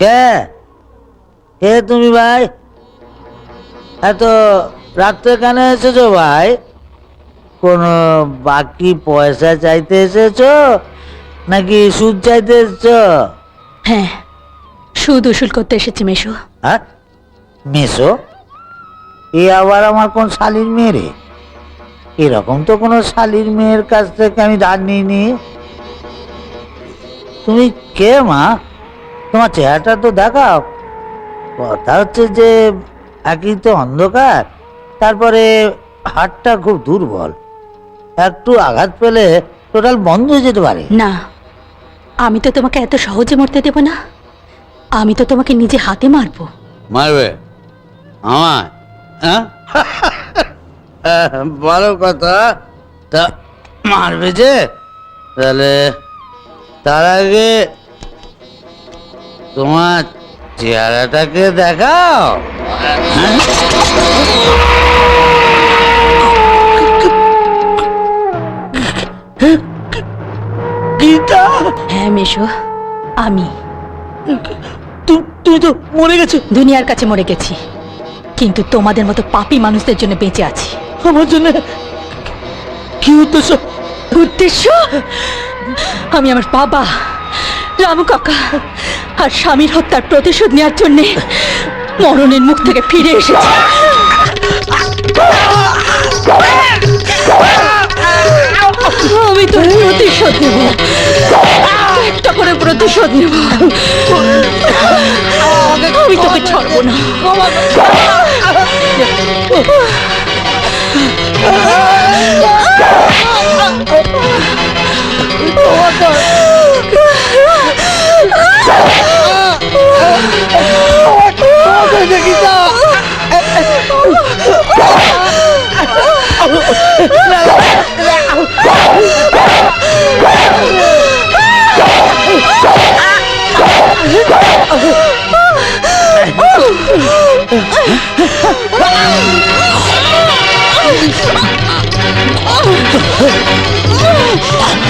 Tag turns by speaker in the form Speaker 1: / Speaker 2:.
Speaker 1: কে? কে তুমি ভাই? এত রাত্রে কেন এসেছ ভাই? কোনো বাকি পয়সা চাইতে এসেছ? নাকি সুদ চাইতে এসেছ?
Speaker 2: হ্যাঁ সুদ উসুল করতে এসেছি মেশো
Speaker 1: হ্যাঁ? মেসো? এ আবার আমার কোন শালির মেয়ে রে? এরকম তো কোনো শালির মেয়ের কাছ থেকে আমি ধার নিইনি। তুমি কে মা? তোমার চেহারাটা তো দেখাও। কথা হচ্ছে যে একই তো অন্ধকার তারপরে হাতটা খুব দুর্বল। একটু আঘাত পেলে টোটাল বন্ধ হয়ে যেতে পারে।
Speaker 2: না আমি তো তোমাকে এত সহজে মরতে দেব না। আমি তো তোমাকে নিজে হাতে মারবো।
Speaker 1: মারবে? হ্যাঁ? ভালো কথা তা মারবে যে? তাহলে তার আগে তোমার চেহারাটাকে দেখাও। গীতা?
Speaker 2: হ্যাঁ মেশো আমি।
Speaker 1: তুমি তো মরে গেছো।
Speaker 2: দুনিয়ার কাছে মরে গেছি কিন্তু তোমাদের মতো পাপী মানুষদের জন্য বেঁচে আছি।
Speaker 1: আমার জন্য কি উদ্দেশ্য?
Speaker 2: উদ্দেশ্য? আমি আমার বাবা রামু কাকা আর স্বামীর হত্যার প্রতিশোধ নেওয়ার জন্যে মরণের মুখ থেকে ফিরে এসেছি। আমি তোর প্রতিশোধ নেব। একটা করে প্রতিশোধ নেব। আমি তোকে ছাড়বো না।
Speaker 3: Oh,